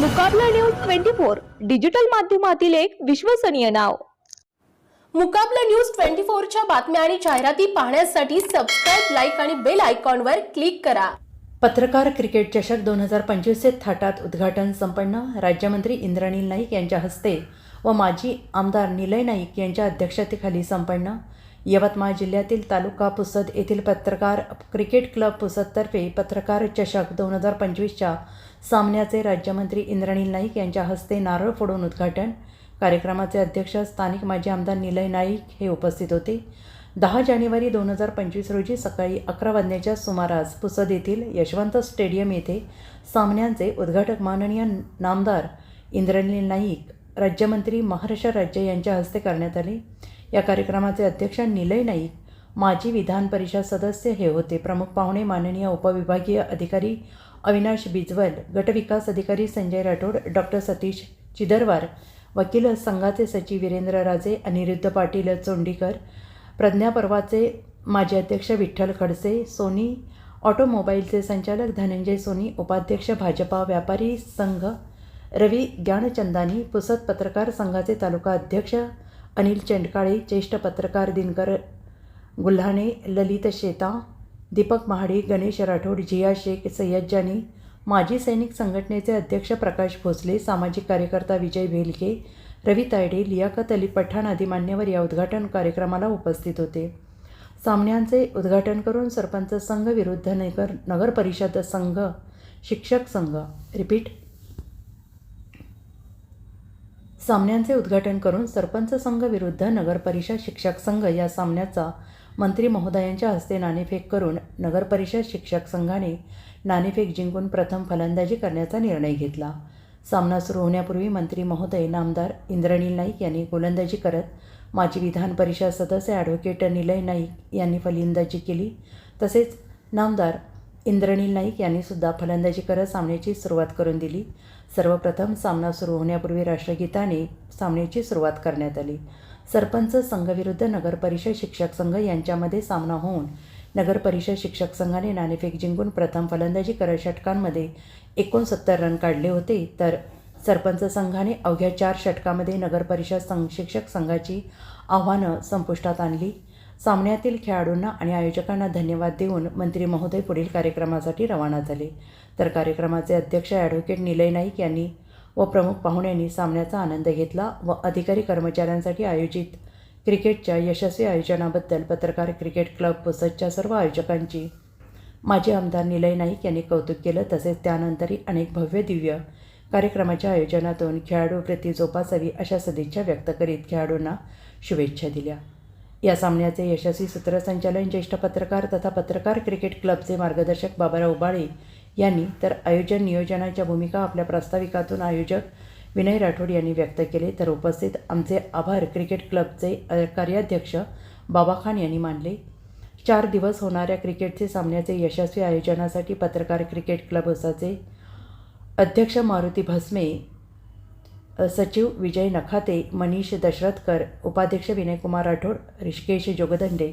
Mukabla news twenty four digital माध्यमातील एक विश्वसनीय नाव. मुकाबला न्यूज ट्वेंटी फोरच्या बातम्या आणि जाहिराती पाहण्यासाठी सबस्क्राईब लाईक आणि बेल आयकॉनवर क्लिक करा. पत्रकार क्रिकेट चषक दोन हजार पंचवीसचे थाटात उद्घाटन संपन्न राज्यमंत्री इंद्रनील नाईक यांच्या हस्ते व माजी आमदार निलय नाईक यांच्या अध्यक्षतेखाली संपन्न यवतमाळ जिल्ह्यातील तालुका पुसद येथील पत्रकार क्रिकेट क्लब पुसदतर्फे पत्रकार चषक दोन हजार पंचवीसच्या सामन्याचे राज्यमंत्री इंद्रनील नाईक यांच्या हस्ते नारळ फोडून उद्घाटन. कार्यक्रमाचे अध्यक्ष स्थानिक माजी आमदार निलय नाईक हे उपस्थित होते. दहा जानेवारी दोन हजार पंचवीस रोजी सकाळी अकरा वाजण्याच्या सुमारास पुसद येथील यशवंत स्टेडियम येथे सामन्यांचे उद्घाटक माननीय नामदार इंद्रनील नाईक राज्यमंत्री महाराष्ट्र राज्य यांच्या हस्ते करण्यात आले. या कार्यक्रमाचे अध्यक्ष निलय नाईक माजी विधान परिषद सदस्य हे होते. प्रमुख पाहुणे माननीय उपविभागीय अधिकारी अविनाश बिजवल गटविकास अधिकारी संजय राठोड डॉक्टर सतीश चिदरवार वकील संघाचे सचिव वीरेंद्र राजे अनिरुद्ध पाटील चोंडीकर प्रज्ञापर्वाचे माजी अध्यक्ष विठ्ठल खडसे सोनी ऑटोमोबाईलचे संचालक धनंजय सोनी उपाध्यक्ष भाजपा व्यापारी संघ रवी ज्ञानचंदानी पुसद पत्रकार संघाचे तालुका अध्यक्ष अनिल चेंडकाळे ज्येष्ठ पत्रकार दिनकर गुल्हाणे ललित शेता दीपक महाडी गणेश राठोड जिया शेख सय्यद जानी माजी सैनिक संघटनेचे अध्यक्ष प्रकाश भोसले सामाजिक कार्यकर्ता विजय भेलके रवी तायडे लियाकत अली पठाण आदी मान्यवर या उद्घाटन कार्यक्रमाला उपस्थित होते. सामन्यांचे उद्घाटन करून सरपंच संघ विरुद्ध नगर नगर परिषद संघ शिक्षक संघ रिपीट सामन्यांचे उद्घाटन करून सरपंच संघ विरुद्ध नगरपरिषद शिक्षक संघ या सामन्याचा मंत्री महोदयांच्या हस्ते नाणेफेक करून नगरपरिषद शिक्षक संघाने नाणेफेक जिंकून प्रथम फलंदाजी करण्याचा निर्णय घेतला. सामना सुरू होण्यापूर्वी मंत्री महोदय नामदार इंद्रनील नाईक यांनी गोलंदाजी करत माजी विधान परिषद सदस्य ॲडव्होकेट निलय नाईक यांनी फलंदाजी केली. तसेच नामदार इंद्रनील नाईक यांनी सुद्धा फलंदाजी करत सामन्याची सुरुवात करून दिली. सर्वप्रथम सामना सुरू होण्यापूर्वी राष्ट्रगीताने सामन्याची सुरुवात करण्यात आली. सरपंच संघविरुद्ध नगर परिषद शिक्षक संघ यांच्यामध्ये सामना होऊन नगर परिषद शिक्षक संघाने नाणेफेक जिंकून प्रथम फलंदाजी करत षटकांमध्ये एकोणसत्तर रन काढले होते. तर सरपंच संघाने अवघ्या चार षटकामध्ये नगर परिषद संघ शिक्षक संघाची आव्हानं संपुष्टात आणली. सामन्यातील खेळाडूंना आणि आयोजकांना धन्यवाद देऊन मंत्री महोदय पुढील कार्यक्रमासाठी रवाना झाले. तर कार्यक्रमाचे अध्यक्ष ॲडव्होकेट निलय नाईक यांनी व प्रमुख पाहुण्यांनी सामन्याचा आनंद घेतला व अधिकारी कर्मचाऱ्यांसाठी आयोजित क्रिकेटच्या यशस्वी आयोजनाबद्दल पत्रकार क्रिकेट क्लब पुसदच्या सर्व आयोजकांची माजी आमदार निलय नाईक यांनी कौतुक केलं. तसेच त्यानंतरही अनेक भव्य दिव्य कार्यक्रमाच्या आयोजनातून खेळाडूप्रती जोपासावी अशा सदिच्छा व्यक्त करीत खेळाडूंना शुभेच्छा दिल्या. या सामन्याचे यशस्वी सूत्रसंचालन ज्येष्ठ पत्रकार तथा पत्रकार क्रिकेट क्लबचे मार्गदर्शक बाबाराव उबाळे यांनी तर आयोजन नियोजनाच्या भूमिका आपल्या प्रास्ताविकातून आयोजक विनय राठोड यांनी व्यक्त केले. तर उपस्थित आमचे आभार क्रिकेट क्लबचे कार्याध्यक्ष बाबा खान यांनी मानले. चार दिवस होणाऱ्या क्रिकेटचे सामन्याचे यशस्वी आयोजनासाठी पत्रकार क्रिकेट क्लब उसाचे अध्यक्ष मारुती भस्मे सचिव विजय नखाते मनीष दशरथकर उपाध्यक्ष विनयकुमार राठोड ऋषिकेश जोगदंडे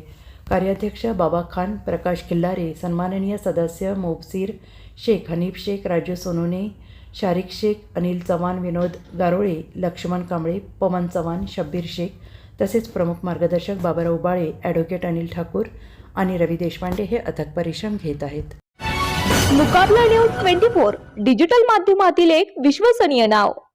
कार्याध्यक्ष बाबा खान प्रकाश खिल्लारे सन्माननीय सदस्य मोबसीर शेख हनीफ शेख राजू सोनोने शारिक शेख अनिल चव्हाण विनोद गारोळे लक्ष्मण कांबळे पवन चव्हाण शब्बीर शेख तसेच प्रमुख मार्गदर्शक बाबाराव बाळे ॲडव्होकेट अनिल ठाकूर आणि रवी देशपांडे हे अथक परिश्रम घेत आहेत. Mukabla news twenty four digital माध्यमातील एक विश्वसनीय नाव.